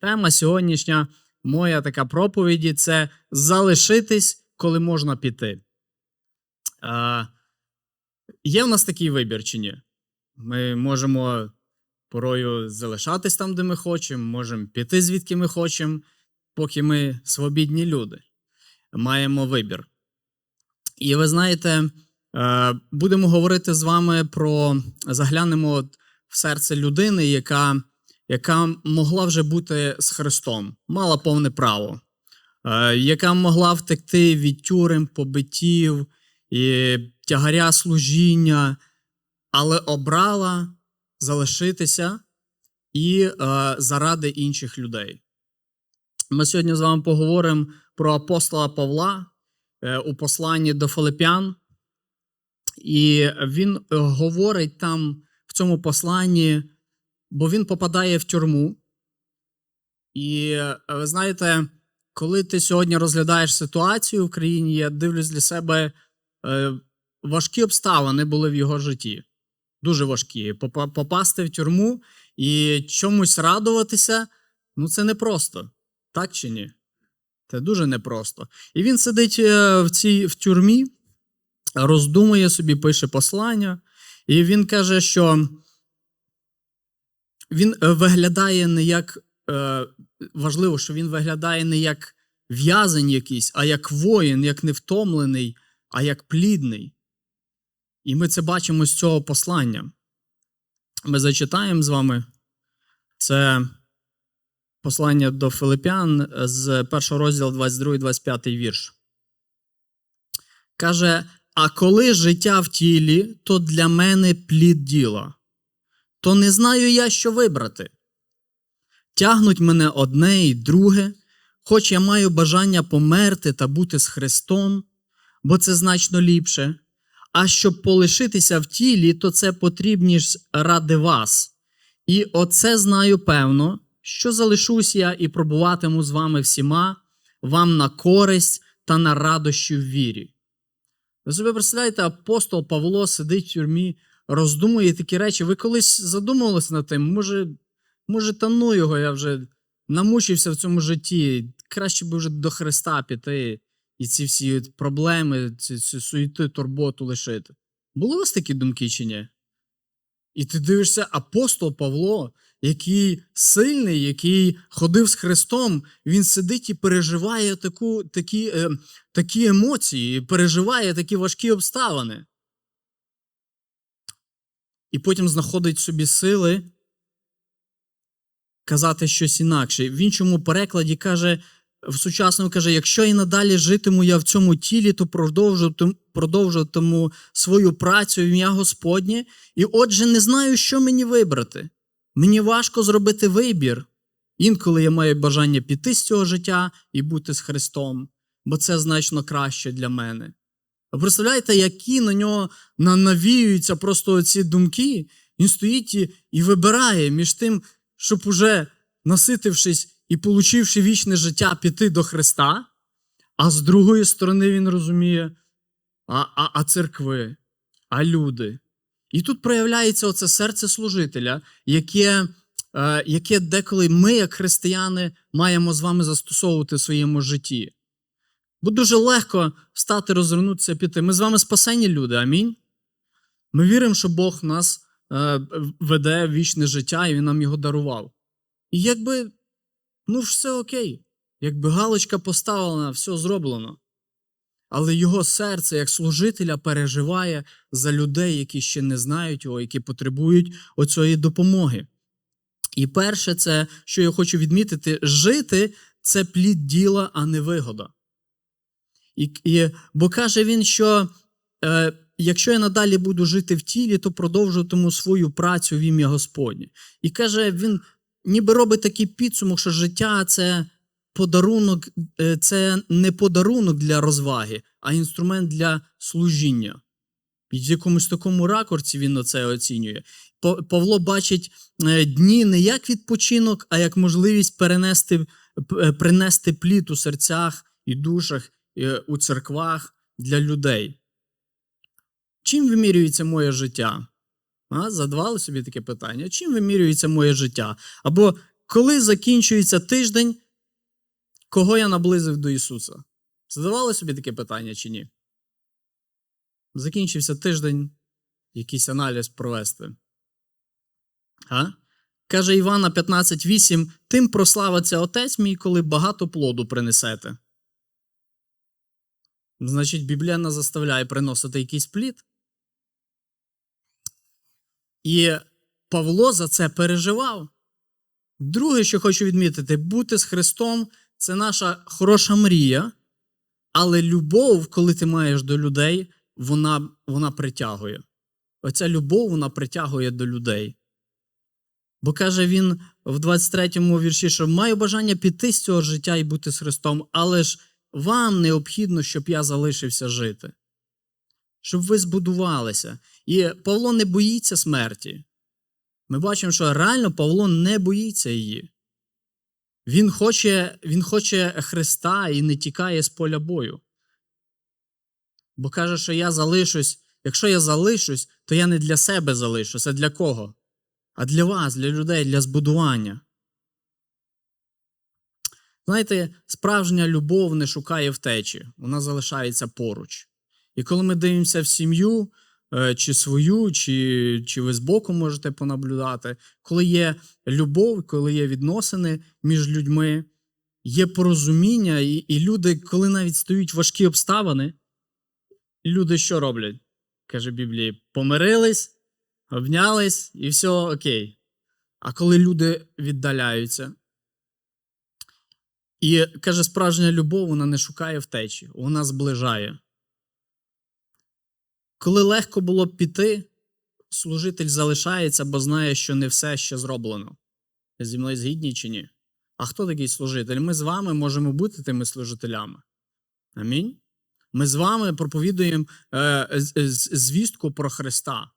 Тема сьогоднішня моя така проповіді це залишитись, коли можна піти. Е, є в нас такий вибір чи ні? Ми можемо порою залишатись там, де ми хочемо, можемо піти звідки ми хочемо, поки ми свобідні люди. Маємо вибір. І ви знаєте, будемо говорити з вами про заглянемо в серце людини, яка, яка могла вже бути з Христом, мала повне право, е, яка могла втекти від тюрем, побиттів і тягаря служіння, але обрала залишитися і е, заради інших людей. Ми сьогодні з вами поговоримо про апостола Павла е, у посланні до Филипян. І він говорить там в цьому посланні, бо він попадає в тюрму. І е, ви знаєте, коли ти сьогодні розглядаєш ситуацію в країні, я дивлюсь для себе, е, важкі обставини були в його житті. Дуже важкі. Попасти в тюрму і чомусь радуватися ну це непросто. Так чи ні? Це дуже непросто. І він сидить е, в цій в тюрмі, роздумує собі, пише послання, і він каже, що він е, виглядає не як е, важливо, що він виглядає не як в'язень якийсь, а як воїн, як невтомлений, а як плідний. І ми це бачимо з цього послання. Ми зачитаємо з вами це послання до Филипян з першого розділу 22-25 вірш. Каже: А коли життя в тілі, то для мене плід діла, то не знаю я, що вибрати. Тягнуть мене одне і друге, хоч я маю бажання померти та бути з Христом, бо це значно ліпше. А щоб полишитися в тілі, то це потрібніше ради вас. І оце знаю певно, що залишусь я і пробуватиму з вами всіма, вам на користь та на радощі в вірі. Ви собі представляєте, апостол Павло сидить в тюрмі, роздумує такі речі. Ви колись задумувалися над тим, може, може, та ну його, я вже намучився в цьому житті. Краще би вже до Христа піти і ці всі проблеми, ці, ці суєти, турботу лишити. Були у вас такі думки чи ні? І ти дивишся, апостол Павло, який сильний, який ходив з Христом, він сидить і переживає таку, такі, е, такі емоції, переживає такі важкі обставини. І потім знаходить собі сили казати щось інакше. В іншому перекладі каже, в сучасному каже: якщо і надалі житиму я в цьому тілі, то продовжуватиму свою працю ім'я Господнє, і отже, не знаю, що мені вибрати. Мені важко зробити вибір. Інколи я маю бажання піти з цього життя і бути з Христом, бо це значно краще для мене. Ви представляєте, які на нього на- навіюються просто ці думки, він стоїть і, і вибирає між тим, щоб уже наситившись і получивши вічне життя, піти до Христа, а з другої сторони він розуміє, а, а, а церкви, а люди. І тут проявляється оце серце служителя, яке, е, яке деколи ми, як християни, маємо з вами застосовувати в своєму житті. Бо дуже легко встати, розвернутися, піти. Ми з вами спасені люди, амінь. Ми віримо, що Бог нас е, веде в вічне життя, і Він нам його дарував. І якби, ну, все окей, якби галочка поставлена, все зроблено. Але його серце, як служителя, переживає за людей, які ще не знають його, які потребують оцієї допомоги. І перше, це, що я хочу відмітити, жити це плід діла, а не вигода. І, і, бо каже він, що е, якщо я надалі буду жити в тілі, то продовжуватиму свою працю в ім'я Господнє. І каже, він ніби робить такий підсумок, що життя це подарунок, е, це не подарунок для розваги, а інструмент для служіння. І в якомусь такому ракурсі він на це оцінює. Павло бачить е, дні не як відпочинок, а як можливість перенести, е, принести плід у серцях і душах, у церквах для людей. Чим вимірюється моє життя? А, задавали собі таке питання. Чим вимірюється моє життя? Або коли закінчується тиждень, кого я наблизив до Ісуса? Задавали собі таке питання чи ні? Закінчився тиждень, якийсь аналіз провести. А? Каже Івана 15.8: Тим прославиться Отець мій, коли багато плоду принесете. Значить, Біблія нас заставляє приносити якийсь плід. І Павло за це переживав. Друге, що хочу відмітити, бути з Христом це наша хороша мрія, але любов, коли ти маєш до людей, вона, вона притягує. Оця любов вона притягує до людей. Бо каже він в 23-му вірші, що маю бажання піти з цього життя і бути з Христом, але ж вам необхідно, щоб я залишився жити, щоб ви збудувалися. І Павло не боїться смерті. Ми бачимо, що реально Павло не боїться її. Він хоче, він хоче Христа і не тікає з поля бою. Бо каже, що я залишусь, якщо я залишусь, то я не для себе залишусь, а для кого? А для вас, для людей, для збудування. Знаєте, справжня любов не шукає втечі, вона залишається поруч. І коли ми дивимося в сім'ю, е, чи свою, чи, чи ви збоку можете понаблюдати, коли є любов, коли є відносини між людьми, є порозуміння, і, і люди, коли навіть стають важкі обставини, люди що роблять? Каже Біблії, помирились, обнялись і все окей. А коли люди віддаляються, і каже, справжня любов вона не шукає втечі, вона зближає. Коли легко було б піти, служитель залишається, бо знає, що не все ще зроблено. Зі мною згідні чи ні? А хто такий служитель? Ми з вами можемо бути тими служителями. Амінь. Ми з вами проповідуємо е, звістку про Христа.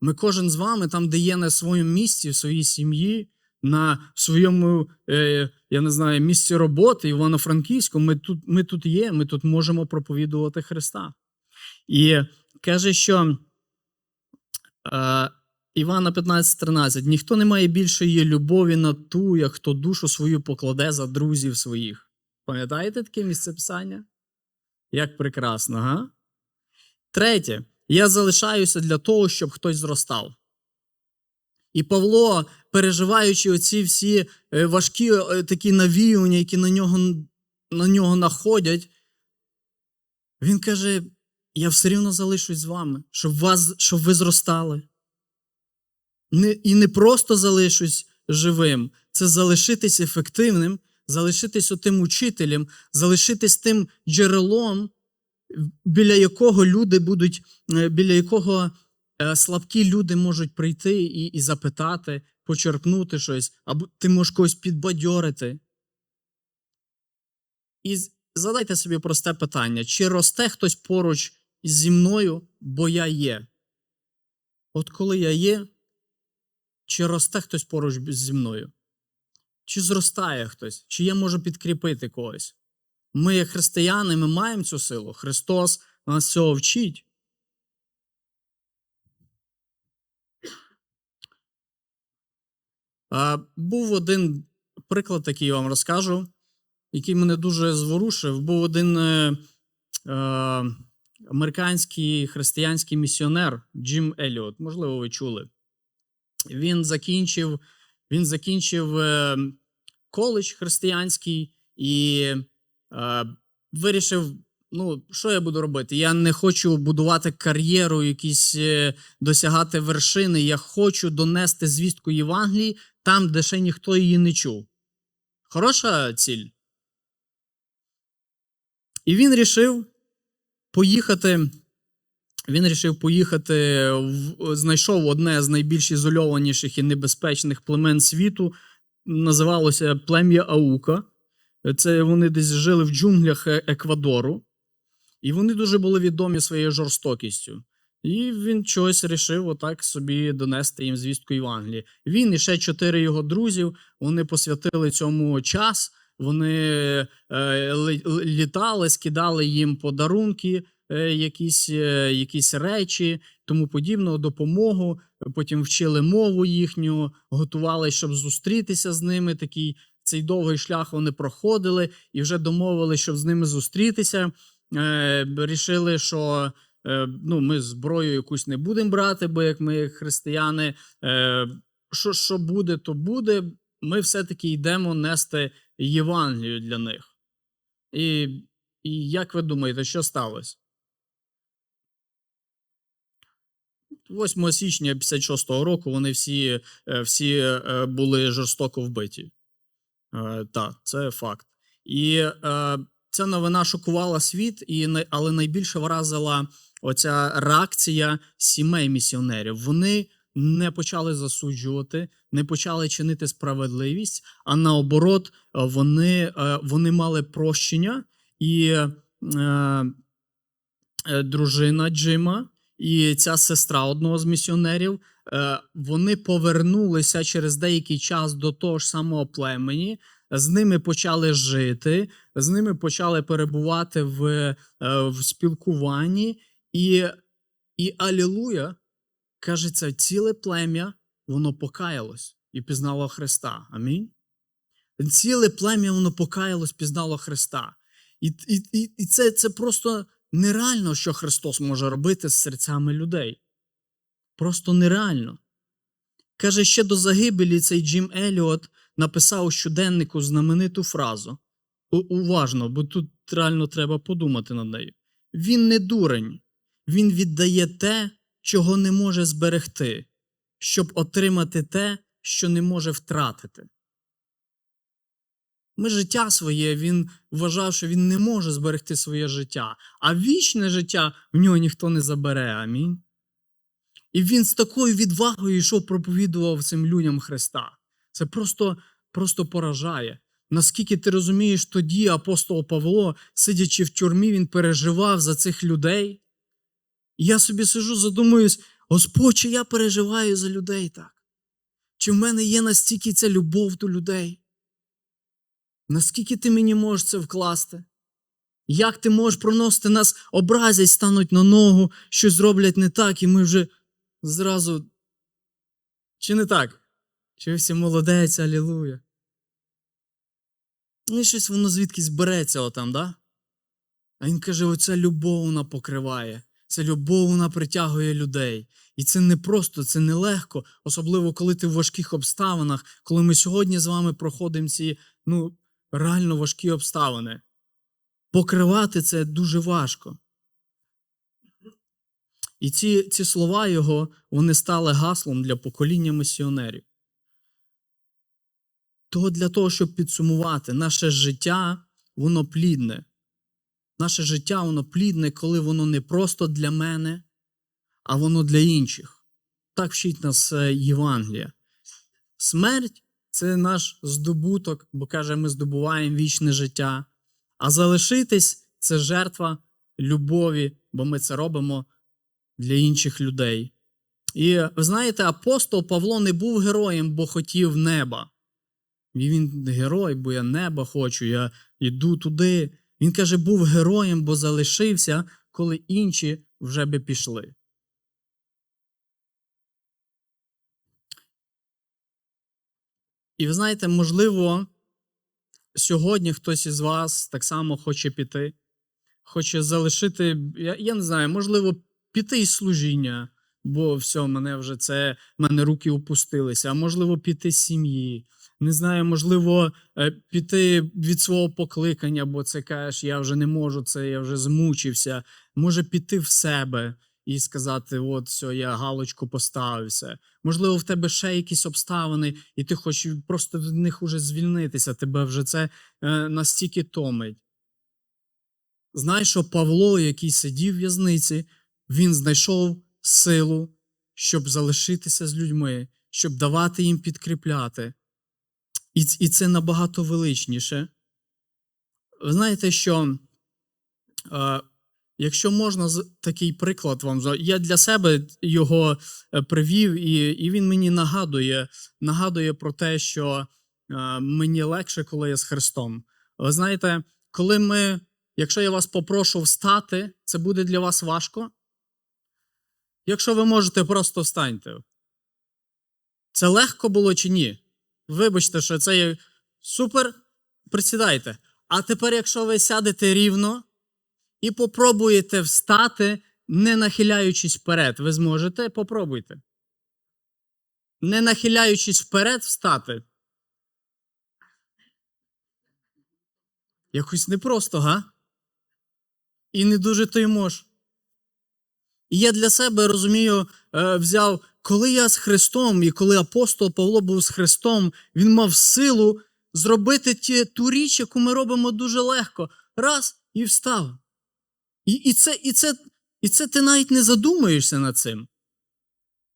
Ми кожен з вами, там, де є на своєму місці, в своїй сім'ї, на своєму, е, я не знаю, місці роботи, Івано-Франківську, ми тут, ми тут є, ми тут можемо проповідувати Христа. І каже, що е, Івана 15:13, ніхто не має більшої любові на ту, як хто душу свою покладе за друзів своїх. Пам'ятаєте таке місце писання? Як прекрасно, га? Третє. Я залишаюся для того, щоб хтось зростав. І Павло, переживаючи оці всі е, важкі е, такі навіювання, які на нього, на нього находять, він каже: я все рівно залишусь з вами, щоб, вас, щоб ви зростали. Не, і не просто залишусь живим, це залишитись ефективним, залишитись отим учителем, залишитись тим джерелом, біля якого люди будуть, е, біля якого слабкі люди можуть прийти і, і запитати, почерпнути щось, або ти можеш когось підбадьорити. І задайте собі просте питання: чи росте хтось поруч зі мною, бо я є? От коли я є, чи росте хтось поруч зі мною? Чи зростає хтось? Чи я можу підкріпити когось? Ми, як християни, ми маємо цю силу. Христос нас цього вчить. Був один приклад, який я вам розкажу, який мене дуже зворушив. Був один е, е, американський християнський місіонер Джим Еліот. Можливо, ви чули. Він закінчив, він закінчив е, коледж християнський і вирішив. Ну, що я буду робити? Я не хочу будувати кар'єру, якісь досягати вершини. Я хочу донести звістку Євангелії там, де ще ніхто її не чув. Хороша ціль. І він рішив поїхати. Він рішив поїхати, знайшов одне з найбільш ізольованіших і небезпечних племен світу. Називалося плем'я Аука. Це вони десь жили в джунглях Е- Еквадору. І вони дуже були відомі своєю жорстокістю. І він чогось рішив отак собі донести їм звістку Євангелії. Він і ще чотири його друзів вони посвятили цьому час. Вони е, ли- ли- літали, скидали їм подарунки, е, якісь, е, якісь речі, тому подібного допомогу. потім вчили мову їхню, готувалися, щоб зустрітися з ними. Такий цей довгий шлях вони проходили і вже домовилися, щоб з ними зустрітися. Рішили, що ну, ми зброю якусь не будемо брати, бо як ми, християни, е, що, що буде, то буде. Ми все-таки йдемо нести Євангелію для них. І, і як ви думаєте, що сталося? 8 січня 56-го року вони всі, е, всі е, були жорстоко вбиті. Е, Так, це факт. І е, ця новина шокувала світ, але найбільше вразила оця реакція сімей місіонерів. Вони не почали засуджувати, не почали чинити справедливість, а наоборот, е, вони, е, вони мали прощення, і е, е, дружина Джима і ця сестра одного з місіонерів. е, Вони повернулися через деякий час до того ж самого племені, з ними почали жити, з ними почали перебувати в, в спілкуванні, і, і Алілуя, кажеться, ціле плем'я воно покаялось і пізнало Христа. Амінь. Ціле плем'я воно покаялось, пізнало Христа. І, і, і, це, це просто нереально, що Христос може робити з серцями людей. Просто нереально. Каже, ще до загибелі цей Джим Еліот написав у щоденнику знамениту фразу. Уважно, бо тут реально треба подумати над нею. Він не дурень, він віддає те, чого не може зберегти, щоб отримати те, що не може втратити. Ми життя своє, він вважав, що він не може зберегти своє життя, а вічне життя в нього ніхто не забере. Амінь. І він з такою відвагою йшов, проповідував цим людям Христа. Це просто, просто поражає. Наскільки ти розумієш, тоді апостол Павло, сидячи в тюрмі, він переживав за цих людей. Я собі сижу, задумуюсь, Господь, чи я переживаю за людей так? Чи в мене є настільки ця любов до людей? Наскільки ти мені можеш це вкласти? Як ти можеш проносити нас, образять, стануть на ногу, щось зроблять не так, і ми вже зразу. Чи не так? Чи всі молодець, алілуя? Ну і щось воно звідкись береться отам, да? А він каже: оця любов вона покриває, ця любов вона притягує людей. І це не просто, це не легко, особливо коли ти в важких обставинах, коли ми сьогодні з вами проходимо ці ну, реально важкі обставини. Покривати це дуже важко. І ці, ці слова його вони стали гаслом для покоління місіонерів. То для того, щоб підсумувати, наше життя, воно плідне. Наше життя, воно плідне, коли воно не просто для мене, а воно для інших. Так вчить нас е, Євангелія. Смерть це наш здобуток, бо каже, ми здобуваємо вічне життя. А залишитись це жертва любові, бо ми це робимо для інших людей. І ви знаєте, апостол Павло не був героєм, бо хотів неба. І він герой, бо я неба хочу, я йду туди. Він каже, був героєм, бо залишився, коли інші вже би пішли. І ви знаєте, можливо, сьогодні хтось із вас так само хоче піти, хоче залишити, я, я не знаю, можливо, піти із служіння, бо все, мене вже це, мене руки опустилися, а можливо, піти з сім'ї. Не знаю, можливо, е, піти від свого покликання, бо це кажеш, я вже не можу це, я вже змучився. Може піти в себе і сказати: от все, я галочку поставився. Можливо, в тебе ще якісь обставини, і ти хочеш просто від них уже звільнитися. Тебе вже це е, настільки томить. Знаєш, що Павло, який сидів в в'язниці, він знайшов силу, щоб залишитися з людьми, щоб давати їм підкріпляти. І, і це набагато величніше. Ви знаєте, що е, якщо можна такий приклад вам, я для себе його е, привів, і, і він мені нагадує, нагадує про те, що е, мені легше, коли я з Христом. Ви знаєте, коли ми, якщо я вас попрошу встати, це буде для вас важко. Якщо ви можете, просто встаньте. Це легко було чи ні? Вибачте, що це є супер. Присідайте. А тепер, якщо ви сядете рівно і попробуєте встати, не нахиляючись вперед, ви зможете? Попробуйте. Не нахиляючись вперед, встати. Якось непросто, га? І не дуже то й мож. І я для себе розумію, е, взяв, коли я з Христом, і коли апостол Павло був з Христом, він мав силу зробити ті, ту річ, яку ми робимо дуже легко. Раз і встав. І, і, це, і, це, і це ти навіть не задумуєшся над цим.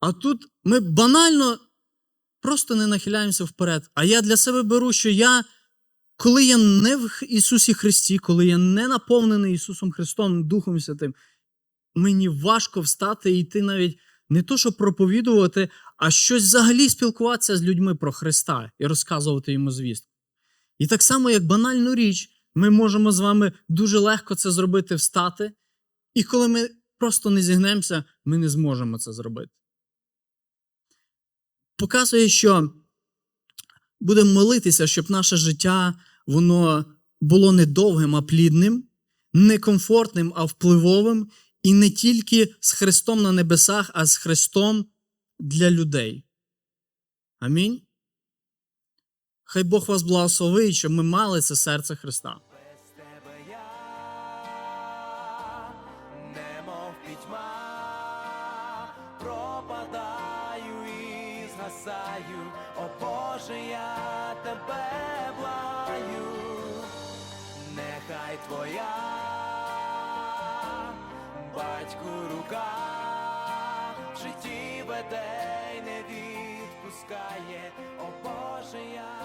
А тут ми банально просто не нахиляємося вперед. А я для себе беру, що я, коли я не в Ісусі Христі, коли я не наповнений Ісусом Христом, Духом Святим, мені важко встати і йти навіть не то, щоб проповідувати, а щось взагалі спілкуватися з людьми про Христа і розказувати йому звістку. І так само, як банальну річ, ми можемо з вами дуже легко це зробити, встати, і коли ми просто не зігнемося, ми не зможемо це зробити. Показує, що будемо молитися, щоб наше життя воно було не довгим, а плідним, не комфортним, а впливовим, і не тільки з Христом на небесах, а з Христом для людей. Амінь. Хай Бог вас благословить, щоб ми мали це серце Христа. Пропадаю і згасаю, о Боже, я житті веде й не відпускає, о Боже, я